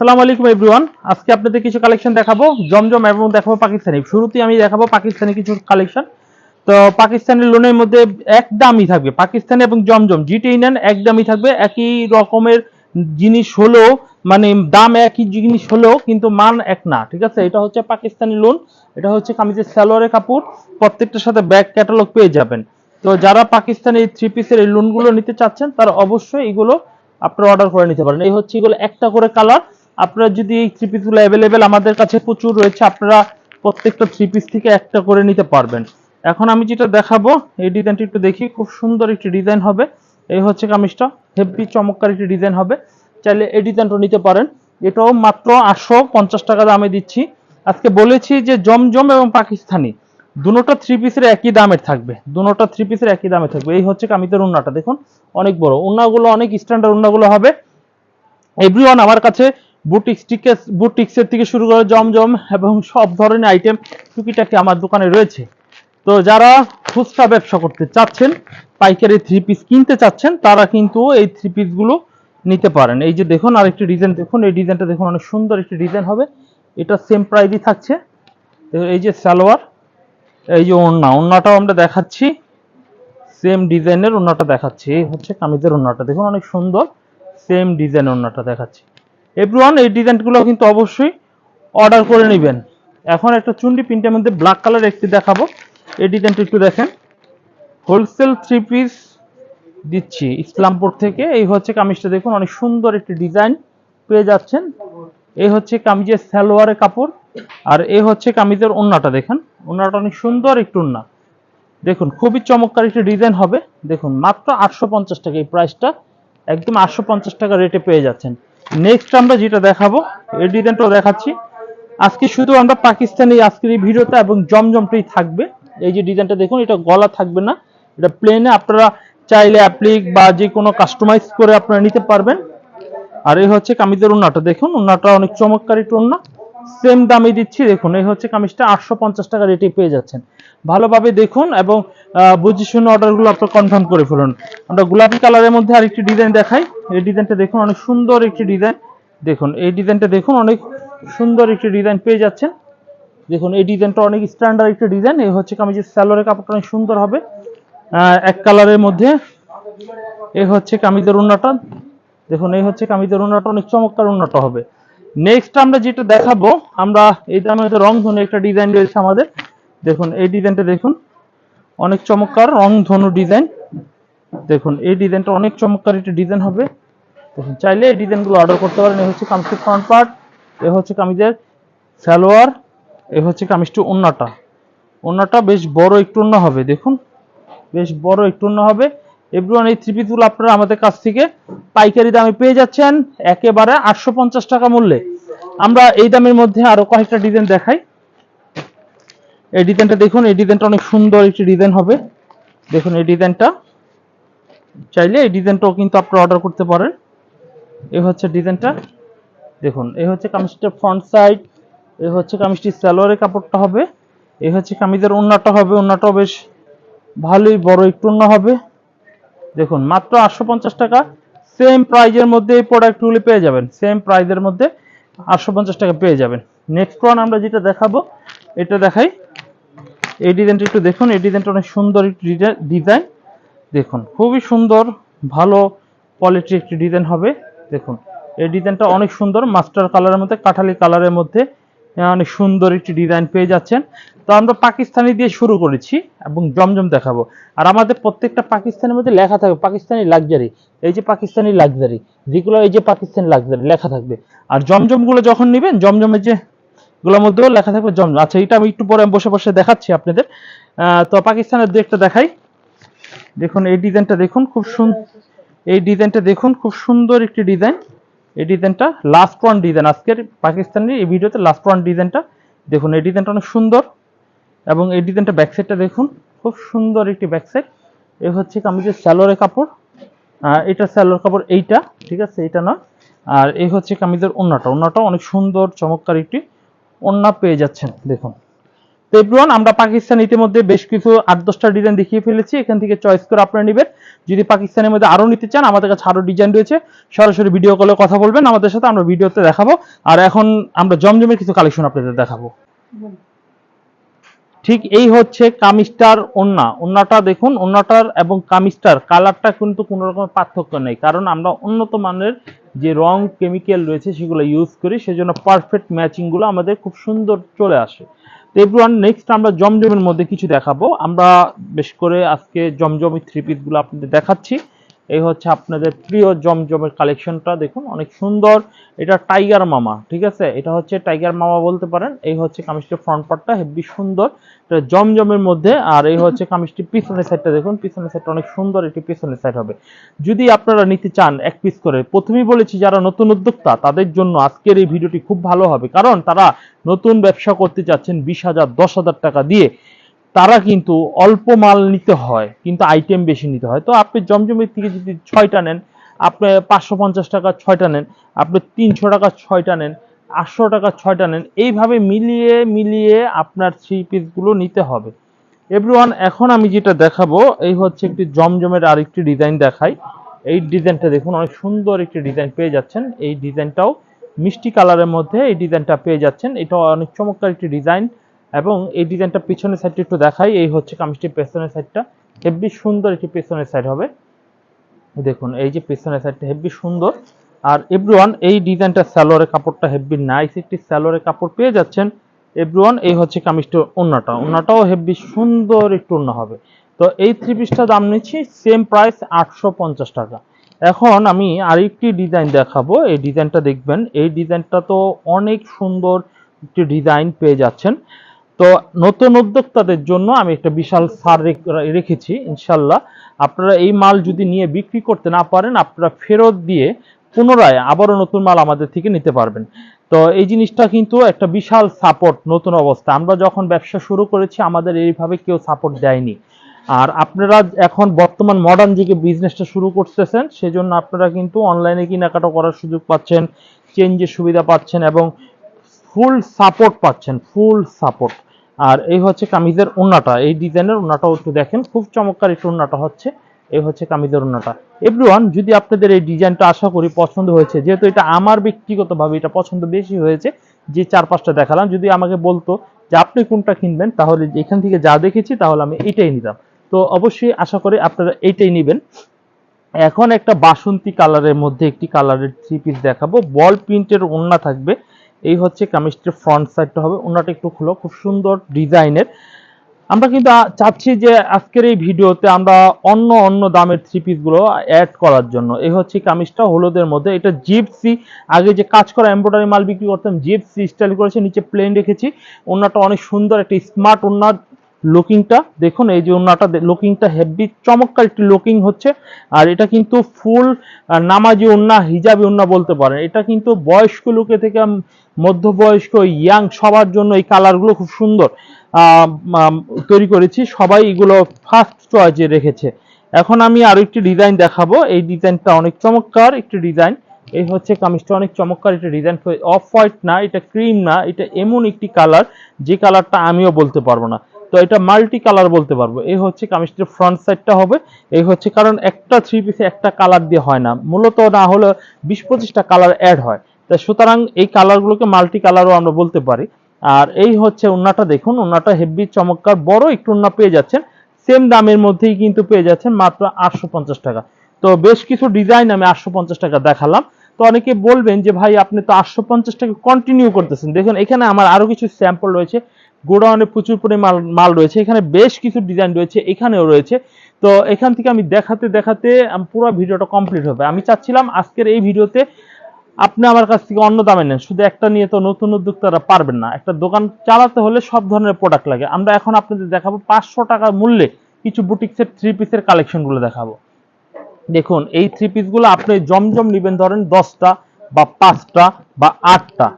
আসসালামু আলাইকুম এভরিওয়ান আজকে আপনাদের কিছু কালেকশন দেখাবো, জমজম এবং দেখাবো পাকিস্তানি। শুরুতেই আমি দেখাবো পাকিস্তানি কিছু কালেকশন তো পাকিস্তানি লোনের মধ্যে এক দামই থাকবে, পাকিস্তানি এবং জমজম। জিটি নেন এক দামই থাকবে, একই রকমের জিনিস হলো মানে দাম একই জিনিস হলেও, কিন্তু মান এক না, ঠিক আছে? এটা হচ্ছে পাকিস্তানি লোন এটা হচ্ছে কামিজের সালোয়ারের কাপড়, প্রত্যেকটার সাথে ব্যাক ক্যাটালগ পেয়ে যাবেন। তো যারা পাকিস্তানি থ্রি পিসের এই লোনগুলো নিতে চাচ্ছেন, তারা অবশ্যই এগুলো আপনারা অর্ডার করে নিতে পারেন। এই হচ্ছে এগুলো একটা করে কালার আপনারা যদি এই থ্রি পিসগুলো অ্যাভেলেবেল আমাদের কাছে প্রচুর রয়েছে, আপনারা প্রত্যেকটা থ্রি পিস থেকে একটা করে নিতে পারবেন। এখন আমি যেটা দেখাবো, এই ডিজাইনটি একটু দেখি, খুব সুন্দর একটি ডিজাইন হবে। এই হচ্ছে কামিজটা হেভি চমৎকার একটি ডিজাইন হবে। চাইলে এই ডিজাইনটা নিতে পারেন। এটাও মাত্র আটশো পঞ্চাশ টাকা দামে দিচ্ছি। আজকে বলেছি যে জমজম এবং পাকিস্তানি, দুটোটা থ্রি পিসের একই দামের থাকবে। দুটোটা থ্রি পিসের একই দামে থাকবে। এই হচ্ছে কামিজের উন্নাটা, দেখুন, অনেক বড়। উন্নাগুলো অনেক স্ট্যান্ডার্ড উন্নাগুলো হবে। এভরিওয়ান আমার কাছে বুটিক্স টিকেস, বুটিক্সের থেকে শুরু করে জমজম এবং সব ধরনের আইটেম টুকিটাকি আমার দোকানে রয়েছে। তো যারা খুচরা ব্যবসা করতে চাচ্ছেন, পাইকারি থ্রি পিস কিনতে চাচ্ছেন, তারা কিন্তু এই থ্রি পিসগুলো নিতে পারেন। এই যে দেখুন আরেকটি ডিজাইন দেখুন এই ডিজাইনটা দেখুন অনেক সুন্দর একটি ডিজাইন হবে। এটা সেম প্রাইসই থাকছে। এই যে সালোয়ার, এই যে ওড়না, ওড়নাটাও আমরা দেখাচ্ছি। সেম ডিজাইনের ওড়নাটা দেখাচ্ছি। এই হচ্ছে কামিজের ওড়নাটা। দেখুন অনেক সুন্দর সেম ডিজাইন ওড়নাটা দেখাচ্ছি। এভরিওয়ান এই ডিজাইনগুলো কিন্তু অবশ্যই অর্ডার করে নেবেন। এখন একটা চুন্ডি প্রিন্টের মধ্যে ব্ল্যাক কালার একটি দেখাবো। এই ডিজাইনটা একটু দেখেন। হোলসেল থ্রি পিস দিচ্ছি ইসলামপুর থেকে। এই হচ্ছে কামিজটা দেখুন, অনেক সুন্দর একটি ডিজাইন পেয়ে যাচ্ছেন। এই হচ্ছে কামিজের সালোয়ারের কাপড় আর এই হচ্ছে কামিজের ওন্নাটা দেখেন। ওন্নাটা অনেক সুন্দর একটু ওন্না। দেখুন, খুবই চমৎকার একটি ডিজাইন হবে। দেখুন, মাত্র আটশো পঞ্চাশ টাকা এই প্রাইসটা একদম আটশো পঞ্চাশ টাকা রেটে পেয়ে যাচ্ছেন। নেক্সট আমরা যেটা দেখাবো এই ডিজাইনটাও দেখাচ্ছি। আজকে শুধু আমরা পাকিস্তানি আজকের এই ভিডিওটা এবং জমজমটাই থাকবে। এই যে ডিজাইনটা দেখুন, এটা গলা থাকবে না। এটা প্লেনে আপনারা চাইলে অ্যাপ্লিক বা যে কোনো কাস্টমাইজ করে আপনারা নিতে পারবেন। আর এই হচ্ছে কামিজের উন্নাটা দেখুন উন্নাটা অনেক চমৎকার একটু সেম দামে দিচ্ছি, দেখুন, এই হচ্ছে কামিজটা আটশো পঞ্চাশ টাকা রেটে পেয়ে যাচ্ছেন। ভালোভাবে দেখুন এবং বুঝে শুনে অর্ডারগুলো আপনার কনফার্ম করে ফেলুন। আমরা গোলাপি কালারের মধ্যে আরেকটি ডিজাইন দেখাই। এই ডিজাইনটা দেখুন, অনেক সুন্দর একটি ডিজাইন দেখুন, এই ডিজাইনটা দেখুন, অনেক সুন্দর একটি ডিজাইন পেয়ে যাচ্ছেন। দেখুন, এই ডিজাইনটা অনেক স্ট্যান্ডার্ড একটা ডিজাইন এই হচ্ছে কামিজের স্যালোয়ারের কাপড়টা অনেক সুন্দর হবে। এক কালারের মধ্যে। এই হচ্ছে কামিজের উন্নাটা দেখুন, এই হচ্ছে কামিজের উন্নাটা অনেক চমৎকার উন্নাটা হবে। নেক্সট আমরা যেটা দেখাবো, আমরা এই দামে রং ধনু একটা ডিজাইন রয়েছে আমাদের। দেখুন, এই ডিজাইনটা দেখুন। অনেক চমৎকার রং ধনু ডিজাইন দেখুন, এই ডিজাইনটা অনেক চমৎকার একটা ডিজাইন হবে। দেখুন, চাইলে এই ডিজাইনগুলো অর্ডার করতে পারেন। এ হচ্ছে কামিজের ফ্রন্ট পার্ট এ হচ্ছে কামিজের সালোয়ার, এ হচ্ছে কামিজটি ওন্নাটা। ওন্নাটা বেশ বড় একটু ওন্না হবে, দেখুন। বেশ বড় একটু ওন্না হবে। এভরিওয়ান এই থ্রি পিসগুলো আপনারা আমাদের কাছ থেকে পাইকারি দামে পেয়ে যাচ্ছেন একেবারে আটশো পঞ্চাশ টাকা মূল্যে। আমরা এই দামের মধ্যে আরও কয়েকটা ডিজাইন দেখাই। এই ডিজাইনটা দেখুন, এই ডিজাইনটা অনেক সুন্দর একটি ডিজাইন হবে। দেখুন, এই ডিজাইনটা চাইলে এই ডিজাইনটাও কিন্তু আপনারা অর্ডার করতে পারেন। এই হচ্ছে ডিজাইনটা দেখুন এই হচ্ছে কামিজটার ফ্রন্ট সাইড এই হচ্ছে কামিজটির স্যালোয়ারের কাপড়টা হবে এই হচ্ছে কামিজের ওন্নাটা হবে। ওন্নাটাও বেশ ভালোই বড়, একটু হবে। দেখুন, মাত্র আটশো পঞ্চাশ টাকা সেম প্রাইজের মধ্যে এই প্রোডাক্টগুলি পেয়ে যাবেন। সেম প্রাইজের মধ্যে আটশো পঞ্চাশ টাকা পেয়ে যাবেন। নেক্সট ওয়ান আমরা যেটা দেখাবো, এটা দেখাই। এই ডিজাইনটা একটু দেখুন, এই ডিজাইনটা অনেক সুন্দর একটি ডিজাইন দেখুন, খুবই সুন্দর, ভালো কোয়ালিটির একটি ডিজাইন হবে। দেখুন, এই ডিজাইনটা অনেক সুন্দর মাস্টার কালারের মধ্যে, কাঠালি কালারের মধ্যে। অনেক সুন্দর একটি ডিজাইন পেয়ে যাচ্ছেন। তো আমরা পাকিস্তানি দিয়ে শুরু করেছি এবং জমজম দেখাবো। আর আমাদের প্রত্যেকটা পাকিস্তানের মধ্যে লেখা থাকবে পাকিস্তানি লাক্সারি এই যে পাকিস্তানি লাক্সারি যেগুলো এই যে পাকিস্তানি লাক্সারি লেখা থাকবে। আর জমজমগুলো যখন নেবেন, জমজমের যে গুলোর মধ্যেও লেখা থাকবে জমজম। আচ্ছা এটা আমি একটু পরে বসে বসে দেখাচ্ছি আপনাদের। তো পাকিস্তানের দু একটা দেখাই। দেখুন, এই ডিজাইনটা দেখুন, খুব সুন্দর এই ডিজাইনটা দেখুন, খুব সুন্দর একটি ডিজাইন এই ডিজাইনটা লাস্ট ওয়ান ডিজাইন আজকের পাকিস্তানের এই ভিডিওতে লাস্ট ওয়ান ডিজাইনটা দেখুন, এই ডিজাইনটা অনেক সুন্দর এবং এই ডিজাইনটা ব্যাক সাইডটা দেখুন, খুব সুন্দর একটি ব্যাক সাইড এই হচ্ছে কামিজের স্যালোয়ারের কাপড় আর এটা স্যালোয়ার কাপড় এইটা, ঠিক আছে, এইটা না। আর এই হচ্ছে কামিজের ওন্নাটা ওন্নাটা অনেক সুন্দর, চমৎকার একটি ওন্না পেয়ে যাচ্ছেন, দেখুন। তো এভরিওয়ান আমরা পাকিস্তান ইতিমধ্যে বেশ কিছু আট দশটা ডিজাইন দেখিয়ে ফেলেছি। এখান থেকে চয়েস করে আপনারা নেবেন। যদি পাকিস্তানের মধ্যে আরও নিতে চান, আমাদের কাছে আরও ডিজাইন রয়েছে। সরাসরি ভিডিও কলে কথা বলবেন। আমাদের সাথে আমরা ভিডিওতে দেখাবো। আর এখন আমরা জমজমের কিছু কালেকশন আপনাদের দেখাবো। ঠিক এই হচ্ছে কামিস্টার ওন্না। ওন্নাটা দেখুন, ওন্নাটার এবং কামিস্টার কালারটা কিন্তু কোনো রকম পার্থক্য নেই। কারণ আমরা উন্নত মানের যে রং কেমিক্যাল রয়েছে, সেগুলো ইউজ করি। সেজন্য পারফেক্ট ম্যাচিংগুলো আমাদের খুব সুন্দর চলে আসে। এভরিওয়ান নেক্সট আমরা জমজমের মধ্যে কিছু দেখাবো। আমরা বেশ করে আজকে জমজমি থ্রি পিসগুলো আপনাদের দেখাচ্ছি। এই হচ্ছে আপনাদের প্রিয় জমজমের কালেকশনটা, দেখুন, অনেক সুন্দর। এটা টাইগার মামা, ঠিক আছে? এটা হচ্ছে টাইগার মামা বলতে পারেন। এই হচ্ছে কামিজটির ফ্রন্ট পার্টটা হেভি সুন্দর। এটা জমজমের মধ্যে, আর এই হচ্ছে কামিজটির পিছনের সাইডটা দেখুন, পিছনের সাইডটা অনেক সুন্দর, এটি পিছনের সাইড হবে। যদি আপনারা নিতে চান এক পিস করে, প্রথমেই বলেছি যারা নতুন উদ্যোক্তা, তাদের জন্য আজকের এই ভিডিওটি খুব ভালো হবে। কারণ তারা নতুন ব্যবসা করতে চাচ্ছেন বিশ হাজার, দশ হাজার টাকা দিয়ে। তারা কিন্তু অল্প মাল নিতে হয়, কিন্তু আইটেম বেশি নিতে হয়। তো আপনি জমজমের থেকে যদি ছয়টা নেন, আপনি পাঁচশো পঞ্চাশ টাকা ছয়টা নেন, আপনি তিনশো টাকা ছয়টা নেন, আটশো টাকা ছয়টা নেন, এইভাবে মিলিয়ে মিলিয়ে আপনার থ্রি পিসগুলো নিতে হবে। এভরিওয়ান এখন আমি যেটা দেখাবো, এই হচ্ছে একটি জমজমের আরেকটি ডিজাইন দেখাই। এই ডিজাইনটা দেখুন, অনেক সুন্দর একটি ডিজাইন পেয়ে যাচ্ছেন। এই ডিজাইনটাও মিষ্টি কালারের মধ্যে এই ডিজাইনটা পেয়ে যাচ্ছেন। এটা অনেক চমৎকার একটি ডিজাইন এবং এই ডিজাইনটা পিছনের সাইডটা একটু দেখাই, এই হচ্ছে কামিজটির পেছনের সাইডটা হেভি সুন্দর একটি পেছনের সাইড হবে। দেখুন, এই যে পেছনের সাইডটা হেভি সুন্দর। আর এভরিওয়ান এই ডিজাইনটা স্যালোয়ারের কাপড়টা হেভি নাইস একটি স্যালোয়ারের কাপড় পেয়ে যাচ্ছেন। এভরিওয়ান এই হচ্ছে কামিজটার ওন্নাটা ওন্নাটাও হেভি সুন্দর একটু ওন্না হবে। তো এই থ্রি পিসটা দাম নিচ্ছি সেম প্রাইস আটশো পঞ্চাশ টাকা। এখন আমি আরেকটি ডিজাইন দেখাবো। এই ডিজাইনটা দেখবেন। এই ডিজাইনটা তো অনেক সুন্দর একটি ডিজাইন পেয়ে যাচ্ছেন। তো নতুন উদ্যোক্তাদের জন্য আমি একটা বিশাল রেখ- রেখেছি, ইনশাল্লাহ। আপনারা এই মাল যদি নিয়ে বিক্রি করতে না পারেন, আপনারা ফেরত দিয়ে পুনরায় আবারও নতুন মাল আমাদের থেকে নিতে পারবেন। তো এই জিনিসটা কিন্তু একটা বিশাল সাপোর্ট নতুন অবস্থা। আমরা যখন ব্যবসা শুরু করেছি, আমাদের এইভাবে কেউ সাপোর্ট দেয়নি। আর আপনারা এখন বর্তমান মডার্ন যুগে বিজনেসটা শুরু করতেছেন, সেজন্য আপনারা কিন্তু অনলাইনে কেনাকাটা করার সুযোগ পাচ্ছেন চেঞ্জের সুবিধা পাচ্ছেন এবং ফুল সাপোর্ট পাচ্ছেন ফুল সাপোর্ট আর এই হচ্ছে কামিজের ওন্নাটা এই ডিজাইনের ওন্নাটাও একটু দেখেন, খুব চমৎকার একটু ওন্নাটা হচ্ছে। এই হচ্ছে কামিজের ওন্নাটা এভরিওয়ান যদি আপনাদের এই ডিজাইনটা আশা করি পছন্দ হয়েছে, যেহেতু এটা আমার ব্যক্তিগতভাবে এটা পছন্দ বেশি হয়েছে, যে চার পাঁচটা দেখালাম, যদি আমাকে বলতো যে আপনি কোনটা কিনবেন, তাহলে এখান থেকে যা দেখেছি, তাহলে আমি এটাই নিতাম। তো অবশ্যই আশা করি আপনারা এইটাই নেবেন। এখন একটা বাসন্তী কালারের মধ্যে একটি কালারের থ্রি পিস দেখাবো। বল প্রিন্টের ওন্না থাকবে। এই হচ্ছে কামিজটির ফ্রন্ট সাইডটা হবে। ওনাটা একটু খুলো, খুব সুন্দর ডিজাইনের। আমরা কিন্তু চাচ্ছি যে আজকের এই ভিডিওতে আমরা অন্য অন্য দামের থ্রি পিসগুলো অ্যাড করার জন্য। এই হচ্ছে কামিজটা হলুদের মধ্যে। এটা জিপসি আগে যে কাজ করা এমব্রয়ডারি মাল বিক্রি করতাম জিপসি স্টাইল করেছে, নিচে প্লেন রেখেছি। ওনাটা অনেক সুন্দর, একটা স্মার্ট ওন্নার লুকিংটা দেখুন, এই যে ওন্নাটা লুকিংটা হেভি চমৎকার একটি লুকিং হচ্ছে। আর এটা কিন্তু ফুল নামাজি ওন্না হিজাবি ওন্না বলতে পারেন। এটা কিন্তু বয়স্ক লোকে থেকে মধ্যবয়স্ক ইয়াং সবার জন্য এই কালারগুলো খুব সুন্দর তৈরি করেছি। সবাই এগুলো ফার্স্ট চয়েসে রেখেছে। এখন আমি আরও একটি ডিজাইন দেখাবো। এই ডিজাইনটা অনেক চমৎকার একটি ডিজাইন এই হচ্ছে কামিজটা অনেক চমৎকার একটা ডিজাইন অফ হোয়াইট না, এটা ক্রিম না, এটা এমন একটি কালার যে কালারটা আমিও বলতে পারব না। তো এটা মাল্টি কালার বলতে পারব। এই হচ্ছে কামিজটির ফ্রন্ট সাইডটা হবে। এই হচ্ছে কারণ একটা থ্রি পিসে একটা কালার দিয়ে হয় না। মূলত না হলে বিশ পঁচিশটা কালার অ্যাড হয়। তাই সুতরাং এই কালারগুলোকে মাল্টি কালারও আমরা বলতে পারি। আর এই হচ্ছে ওন্নাটা দেখুন। ওন্নাটা হেভি চমৎকার, বড় একটু ওন্না পেয়ে যাচ্ছেন। সেম দামের মধ্যেই কিন্তু পেয়ে যাচ্ছেন মাত্র আটশো পঞ্চাশ টাকা। তো বেশ কিছু ডিজাইন আমি আটশো পঞ্চাশ টাকা দেখালাম। তো অনেকে বলবেন যে, ভাই, আপনি তো আটশো পঞ্চাশ টাকা কন্টিনিউ করতেছেন। দেখুন, এখানে আমার আরও কিছু স্যাম্পল রয়েছে। গোডাউনে প্রচুর পরিমাণ মাল রয়েছে, এখানে বেশ কিছু ডিজাইন রয়েছে, এখানেও রয়েছে। তো এখান থেকে আমি দেখাতে দেখাতে পুরো ভিডিওটা কমপ্লিট হবে। আমি চাচ্ছিলাম আজকের এই ভিডিওতে আপনি আমার কাছ থেকে অন্য দামে নেন, শুধু একটা নিয়ে তো নতুন উদ্যোক্তারা পারবেন না। একটা দোকান চালাতে হলে সব ধরনের প্রোডাক্ট লাগে। আমরা এখন আপনাদের দেখাবো পাঁচশো টাকা মূল্যে কিছু বুটিক্সের থ্রি পিসের কালেকশনগুলো দেখাবো। দেখুন, এই থ্রি পিসগুলো আপনি জমজম নেবেন ধরেন দশটা বা পাঁচটা বা আটটা।